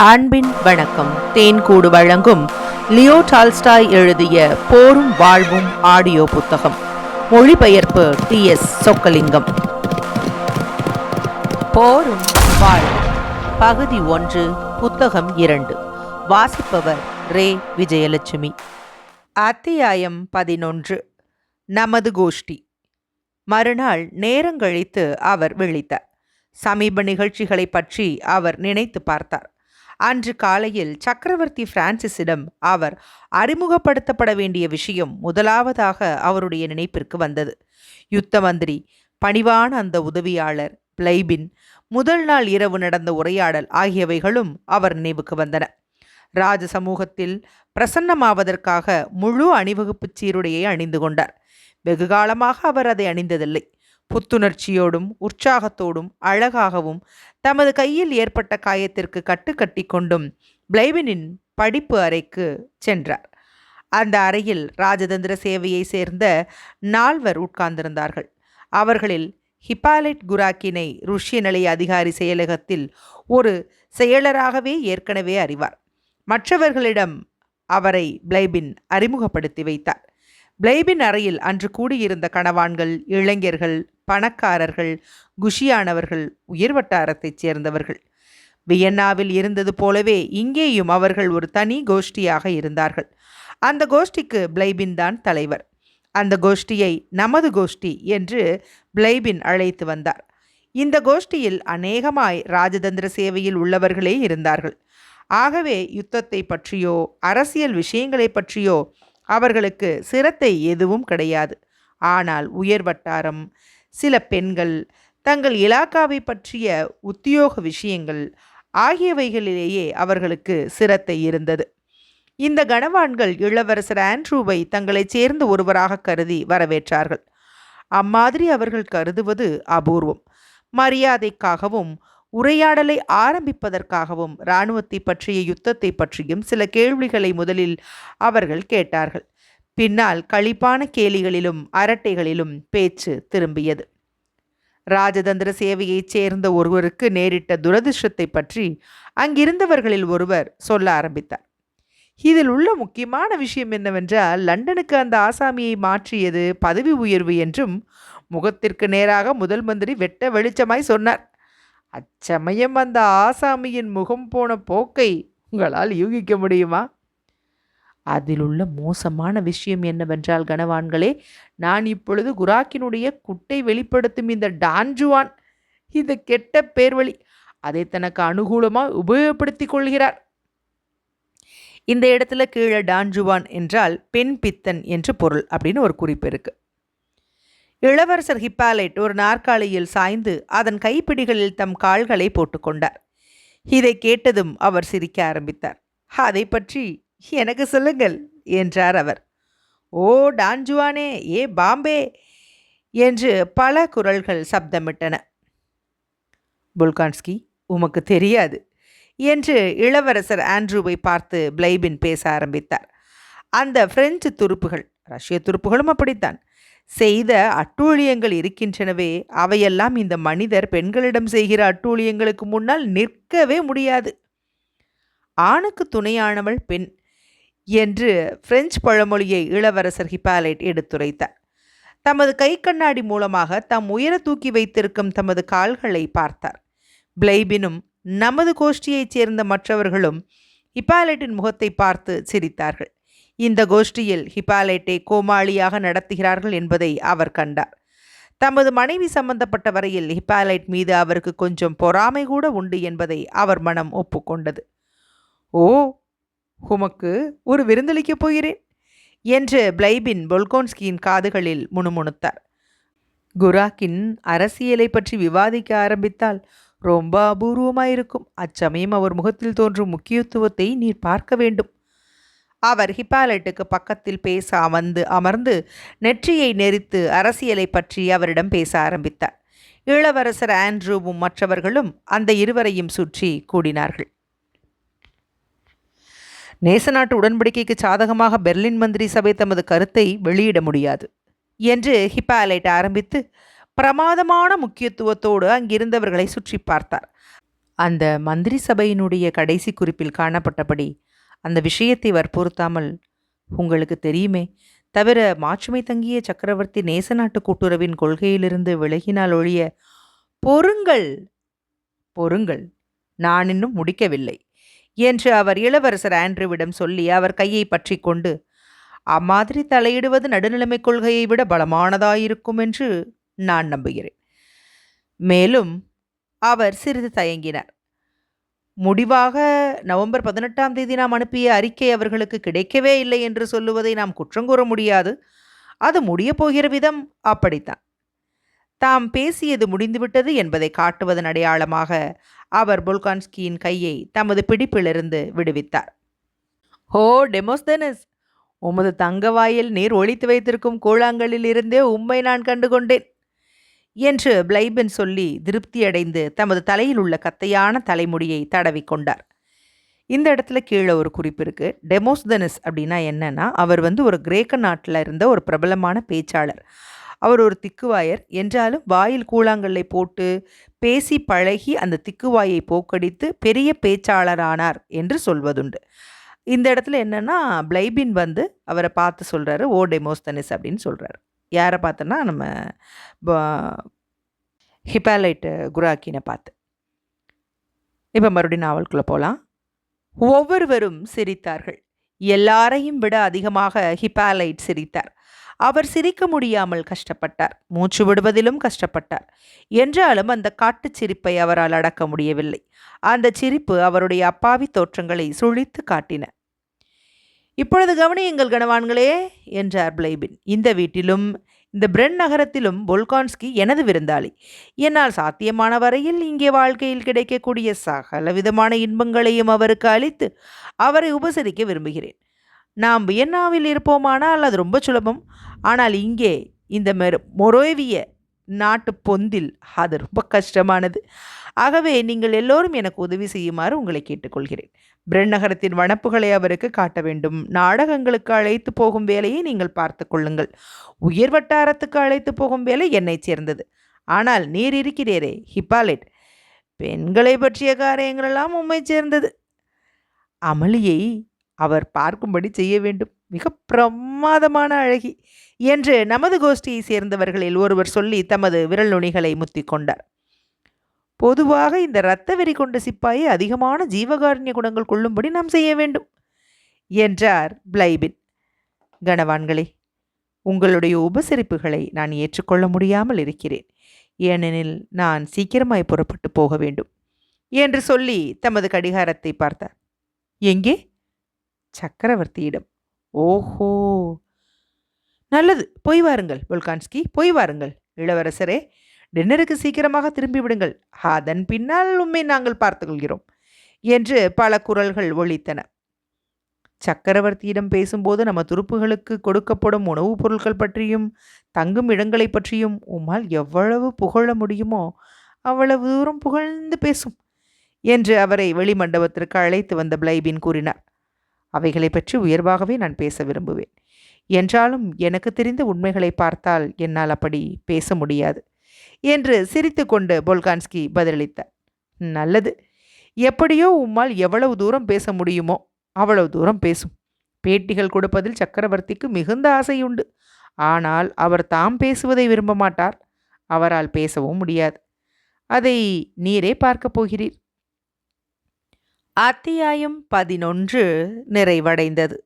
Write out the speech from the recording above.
அன்பின் வணக்கம். தேன்கூடு வழங்கும் லியோ டால்ஸ்டாய் எழுதிய போரும் வாழ்வும் ஆடியோ புத்தகம். மொழிபெயர்ப்பு டி எஸ் சொக்கலிங்கம். போரும் வாழ்வும். பகுதி ஒன்று புத்தகம் இரண்டு. வாசிப்பவர் ரே. விஜயலட்சுமி. அத்தியாயம் பதினொன்று. நமது கோஷ்டி. மறுநாள் நேரங்கழித்து அவர் விழித்தார். சமீப நிகழ்ச்சிகளை பற்றி அவர் நினைத்து பார்த்தார். அன்று காலையில் சக்கரவர்த்தி பிரான்சிஸிடம் அவர் அறிமுகப்படுத்தப்பட வேண்டிய விஷயம் முதலாவதாக அவருடைய நினைப்பிற்கு வந்தது. யுத்த மந்திரி பணிவான அந்த உதவியாளர் பிளைபின் முதல் நாள் இரவு நடந்த உரையாடல் ஆகியவைகளும் அவர் நினைவுக்கு வந்தன. ராஜ சமூகத்தில் பிரசன்னமாவதற்காக முழு அணிவகுப்புச் சீருடையை அணிந்து கொண்டார். வெகுகாலமாக அவர் அதை அணிந்ததில்லை. புத்துணர்ச்சியோடும் உற்சாகத்தோடும் அழகாகவும் தமது கையில் ஏற்பட்ட காயத்திற்கு கட்டுக்கட்டி கொண்டும் பிளைவினின் படிப்பு அறைக்கு சென்றார். அந்த அறையில் ராஜதந்திர சேவையை சேர்ந்த நால்வர் உட்கார்ந்திருந்தார்கள். அவர்களில் ஹிப்பாலைட் குராக்கினை ருஷ்ய நிலைய அதிகாரி செயலகத்தில் ஒரு செயலராகவே ஏற்கனவே அறிவார். மற்றவர்களிடம் அவரை பிளைபின் அறிமுகப்படுத்தி வைத்தார். பிளைபின் அறையில் அன்று கூடியிருந்த கணவான்கள் இளைஞர்கள் பணக்காரர்கள் குஷியானவர்கள் உயர்வட்டாரத்தைச் சேர்ந்தவர்கள். வியன்னாவில் இருந்தது போலவே இங்கேயும் அவர்கள் ஒரு தனி கோஷ்டியாக இருந்தார்கள். அந்த கோஷ்டிக்கு பிளைபின் தான் தலைவர். அந்த கோஷ்டியை நமது கோஷ்டி என்று பிளைபின் அழைத்து வந்தார். இந்த கோஷ்டியில் அநேகமாய் ராஜதந்திர சேவையில் உள்ளவர்களே இருந்தார்கள். ஆகவே யுத்தத்தை பற்றியோ அரசியல் விஷயங்களை பற்றியோ அவர்களுக்கு சிரத்தை எதுவும் கிடையாது. ஆனால் உயர் வட்டாரம் சில பெண்கள் தங்கள் இலாக்காவை பற்றிய உத்தியோக விஷயங்கள் ஆகியவைகளிலேயே அவர்களுக்கு சிரத்தை இருந்தது. இந்த கனவான்கள் இளவரசர் ஆண்ட்ரூவை தங்களைச் சேர்ந்த ஒருவராக கருதி வரவேற்றார்கள். அம்மாதிரி அவர்கள் கருதுவது அபூர்வம். மரியாதைக்காகவும் உரையாடலை ஆரம்பிப்பதற்காகவும் இராணுவத்தை பற்றிய யுத்தத்தை பற்றியும் சில கேள்விகளை முதலில் அவர்கள் கேட்டார்கள். பின்னால் களிப்பான கேலிகளிலும் அரட்டைகளிலும் பேச்சு திரும்பியது. ராஜதந்திர சேவையைச் சேர்ந்த ஒருவருக்கு நேரிட்ட துரதிருஷ்டத்தை பற்றி அங்கிருந்தவர்களில் ஒருவர் சொல்ல ஆரம்பித்தார். இதில் உள்ள முக்கியமான விஷயம் என்னவென்றால் லண்டனுக்கு அந்த ஆசாமியை மாற்றியது பதவி உயர்வு என்றும் முகத்திற்கு நேராக முதல் மந்திரி வெட்ட வெளிச்சமாய் சொன்னார். அச்சமயம் அந்த ஆசாமியின் முகம் போன போக்கை உங்களால் யூகிக்க முடியுமா? அதிலுள்ள மோசமான விஷயம் என்னவென்றால் கனவான்களே நான் இப்பொழுது குராக்கினுடைய குட்டை வெளிப்படுத்தும் இந்த டான்ஜுவான் இந்த கெட்ட பேர்வழி அதை தனக்கு அனுகூலமாக உபயோகப்படுத்தி கொள்கிறார். இந்த இடத்துல கீழே டான்ஜுவான் என்றால் பெண் பித்தன் என்று பொருள் அப்படின்னு ஒரு குறிப்பு இருக்கு. இளவரசர் ஹிப்பாலைட் ஒரு நாற்காலியில் சாய்ந்து அதன் கைப்பிடிகளில் தம் கால்களை போட்டுக்கொண்டார் இதை கேட்டதும் அவர் சிரிக்க ஆரம்பித்தார். அதை பற்றி எனக்கு சொல்லுங்கள் என்றார் அவர். ஓ டான்ஜுவானே ஏ பாம்பே என்று பல குரல்கள் சப்தமிட்டன. புல்கான்ஸ்கி உமக்கு தெரியாது என்று இளவரசர் ஆண்ட்ரூவை பார்த்து பிளைபின் பேச ஆரம்பித்தார். அந்த பிரெஞ்சு துருப்புகள் ரஷ்ய துருப்புகளும் அப்படித்தான். செய்த அட்டூழியங்கள் இருக்கின்றனவே அவையெல்லாம் இந்த மனிதர் பெண்களிடம் செய்கிற அட்டூழியங்களுக்கு முன்னால் நிற்கவே முடியாது. ஆணுக்கு துணையானவள் பெண் என்று பிரெஞ்சு பழமொழியை இளவரசர் ஹிப்பாலைட் எடுத்துரைத்தார். தமது கை கண்ணாடி மூலமாக தாம் உயர தூக்கி வைத்திருக்கும் தமது கால்களை பார்த்தார். பிளைபினும் நமது கோஷ்டியைச் சேர்ந்த மற்றவர்களும் ஹிபாலைட்டின் முகத்தை பார்த்து சிரித்தார்கள். இந்த கோஷ்டியில் ஹிப்பாலைட்டை கோமாளியாக நடத்துகிறார்கள் என்பதை அவர் கண்டார். தமது மனைவி சம்பந்தப்பட்ட வரையில் ஹிப்பாலைட் மீது அவருக்கு கொஞ்சம் பொறாமை கூட உண்டு என்பதை அவர் மனம் ஒப்புக்கொண்டது. ஓ உமக்கு ஒரு விருந்தளிக்கப் போகிறேன் என்று பிளைபின் பொல்கோன்ஸ்கியின் காதுகளில் முணுமுணுத்தார். குராக்கின் அரசியலை பற்றி விவாதிக்க ஆரம்பித்தால் ரொம்ப அபூர்வமாயிருக்கும். அச்சமயம் அவர் முகத்தில் தோன்றும் முக்கியத்துவத்தை நீர் பார்க்க வேண்டும். அவர் ஹிப்பாலட்டுக்கு பக்கத்தில் பேச அமர்ந்து அமர்ந்து நெற்றியை நெரித்து அரசியலை பற்றி அவரிடம் பேச ஆரம்பித்தார். இளவரசர் ஆண்ட்ரூவும் மற்றவர்களும் அந்த இருவரையும் சுற்றி கூடினார்கள். நேசநாட்டு உடன்படிக்கைக்கு சாதகமாக பெர்லின் மந்திரி சபை தமது கருத்தை வெளியிட முடியாது என்று ஹிப்பாலைட் ஆரம்பித்து பிரமாதமான முக்கியத்துவத்தோடு அங்கிருந்தவர்களை சுற்றி பார்த்தார். அந்த மந்திரி சபையினுடைய கடைசி குறிப்பில் காணப்பட்டபடி அந்த விஷயத்தை வற்புறுத்தாமல் உங்களுக்கு தெரியுமே தவிர மாட்சுமை தங்கிய சக்கரவர்த்தி நேச நாட்டு கூட்டுறவின் கொள்கையிலிருந்து விலகினால் ஒழிய பொருங்கள் பொருங்கள் நான் இன்னும் முடிக்கவில்லை. என்று அவர் இளவரசர் ஆண்ட்ரூவிடம் சொல்லி அவர் கையை பற்றி கொண்டு அம்மாதிரி தலையிடுவது நடுநிலைமை கொள்கையை விட பலமானதாயிருக்கும் என்று நான் நம்புகிறேன். மேலும் அவர் சிறிது தயங்கினார். முடிவாக நவம்பர் பதினெட்டாம் தேதி நாம் அனுப்பிய அறிக்கை அவர்களுக்கு கிடைக்கவே இல்லை என்று சொல்லுவதை நாம் குற்றம் கூற முடியாது. அது முடியப் போகிற விதம் அப்படித்தான். தாம் பேசியது முடிந்துவிட்டது என்பதை காட்டுவதன் அடையாளமாக அவர் புல்கான்ஸ்கியின் கையை தமது பிடிப்பிலிருந்து விடுவித்தார். ஓ டெமோஸ்தனஸ்! உமது தங்க வாயில் நீர் ஒழித்து வைத்திருக்கும் கூழாங்கலில் இருந்தே உம்மை நான் கண்டுகொண்டேன் என்று பிளைபன் சொல்லி திருப்தியடைந்து தமது தலையில் உள்ள கத்தையான தலைமுடியை தடவி கொண்டார். இந்த இடத்துல கீழே ஒரு குறிப்பு இருக்குது டெமோஸ்தனஸ் அப்படின்னா என்னன்னா அவர் வந்து ஒரு கிரேக்க நாட்டில் இருந்த ஒரு பிரபலமான பேச்சாளர். அவர் ஒரு திக்குவாயர். என்றாலும் வாயில் கூழாங்கல்லை போட்டு பேசி பழகி அந்த திக்குவாயை போக்கடித்து பெரிய பேச்சாளரானார் என்று சொல்வதுண்டு. இந்த இடத்துல என்னென்னா பிளைபின் வந்து அவரை பார்த்து சொல்கிறாரு ஓ டெமோஸ்தனிஸ் அப்படின்னு சொல்கிறாரு யாரை பார்த்தோன்னா நம்ம ஹிப்பாலைட்டு குராக்கினை பார்த்து. இப்போ மறுபடியும் நாவல்குள்ளே போகலாம் ஒவ்வொருவரும் சிரித்தார்கள். எல்லாரையும் விட அதிகமாக ஹிப்பாலைட் சிரித்தார். அவர் சிரிக்க முடியாமல் கஷ்டப்பட்டார். மூச்சு விடுவதிலும் கஷ்டப்பட்டார். என்றாலும் அந்த காட்டுச் சிரிப்பை அவரால் அடக்க முடியவில்லை. அந்த சிரிப்பு அவருடைய அப்பாவி தோற்றங்களை சுழித்து காட்டின. இப்பொழுது கவனியுங்கள் கனவான்களே என்றார் பிளைபின். இந்த வீட்டிலும் இந்த பிரென் நகரத்திலும் பொல்கான்ஸ்கி எனது விருந்தாளி. என்னால் சாத்தியமான வரையில் இங்கே வாழ்க்கையில் கிடைக்கக்கூடிய சகல விதமான இன்பங்களையும் அவருக்கு அளித்து அவரை உபசரிக்க விரும்புகிறேன். நாம் வியன்னாவில் இருப்போமானால் அது ரொம்ப சுலபம். ஆனால் இங்கே இந்த மெரு மொரோவிய நாட்டு பொந்தில் அது ரொம்ப கஷ்டமானது. ஆகவே நீங்கள் எல்லோரும் எனக்கு உதவி செய்யுமாறு உங்களை கேட்டுக்கொள்கிறேன். பிரன்னகரத்தின் வனப்புகளை அவருக்கு காட்ட வேண்டும். நாடகங்களுக்கு அழைத்து போகும் வேலையை நீங்கள் பார்த்து கொள்ளுங்கள். உயர் வட்டாரத்துக்கு அழைத்து போகும் வேலை என்னை சேர்ந்தது. ஆனால் நீர் இருக்கிறீரே ஹிப்பாலெட். பெண்களை பற்றிய காரியங்களெல்லாம் உண்மை சேர்ந்தது. அமளியை அவர் பார்க்கும்படி செய்ய வேண்டும். மிக பிரமாதமான அழகி. என்று நமது கோஷ்டியை சேர்ந்தவர்களில் ஒருவர் சொல்லி தமது விரல் நுனிகளை முத்தி கொண்டார். பொதுவாக இந்த இரத்த வெறி கொண்ட சிப்பாயை அதிகமான ஜீவகாருண்ய குணங்கள் கொள்ளும்படி நாம் செய்ய வேண்டும் என்றார் பிளைபின். கனவான்களே உங்களுடைய உபசரிப்புகளை நான் ஏற்றுக்கொள்ள முடியாமல் இருக்கிறேன். ஏனெனில் நான் சீக்கிரமாய் புறப்பட்டு போக வேண்டும் என்று சொல்லி தமது கடிகாரத்தை பார்த்தார். எங்கே? சக்கரவர்த்தியிடம் ஓஹோ! நல்லது போய் வாருங்கள் புல்கான்ஸ்கி போய் வாருங்கள் இளவரசரே டின்னருக்கு சீக்கிரமாக திரும்பிவிடுங்கள் அதன் பின்னால் உண்மை நாங்கள் பார்த்துக்கொள்கிறோம் என்று பல குரல்கள் ஒழித்தன சக்கரவர்த்தியிடம் பேசும்போது நம்ம துருப்புகளுக்கு கொடுக்கப்படும் உணவுப் பொருட்கள் பற்றியும் தங்கும் இடங்களை பற்றியும் உம்மால் எவ்வளவு புகழ முடியுமோ அவ்வளவு தூரம் புகழ்ந்து பேசும் என்று அவரை வெளிமண்டபத்திற்கு அழைத்து வந்த பிளைபின் கூறினார். அவைகளை பற்றி உயர்வாகவே நான் பேச விரும்புவேன். என்றாலும் எனக்கு தெரிந்த உண்மைகளை பார்த்தால் என்னால் அப்படி பேச முடியாது என்று சிரித்து கொண்டு போல்கான்ஸ்கி பதிலளித்தார். நல்லது. எப்படியோ உம்மால் எவ்வளவு தூரம் பேச முடியுமோ அவ்வளவு தூரம் பேசும். பேட்டிகள் கொடுப்பதில் சக்கரவர்த்திக்கு மிகுந்த ஆசையுண்டு. ஆனால் அவர் தாம் பேசுவதை விரும்ப மாட்டார். அவரால் பேசவும் முடியாது. அதை நீரே பார்க்கப் போகிறீர். அத்தியாயம் பதினொன்று நிறைவடைந்தது.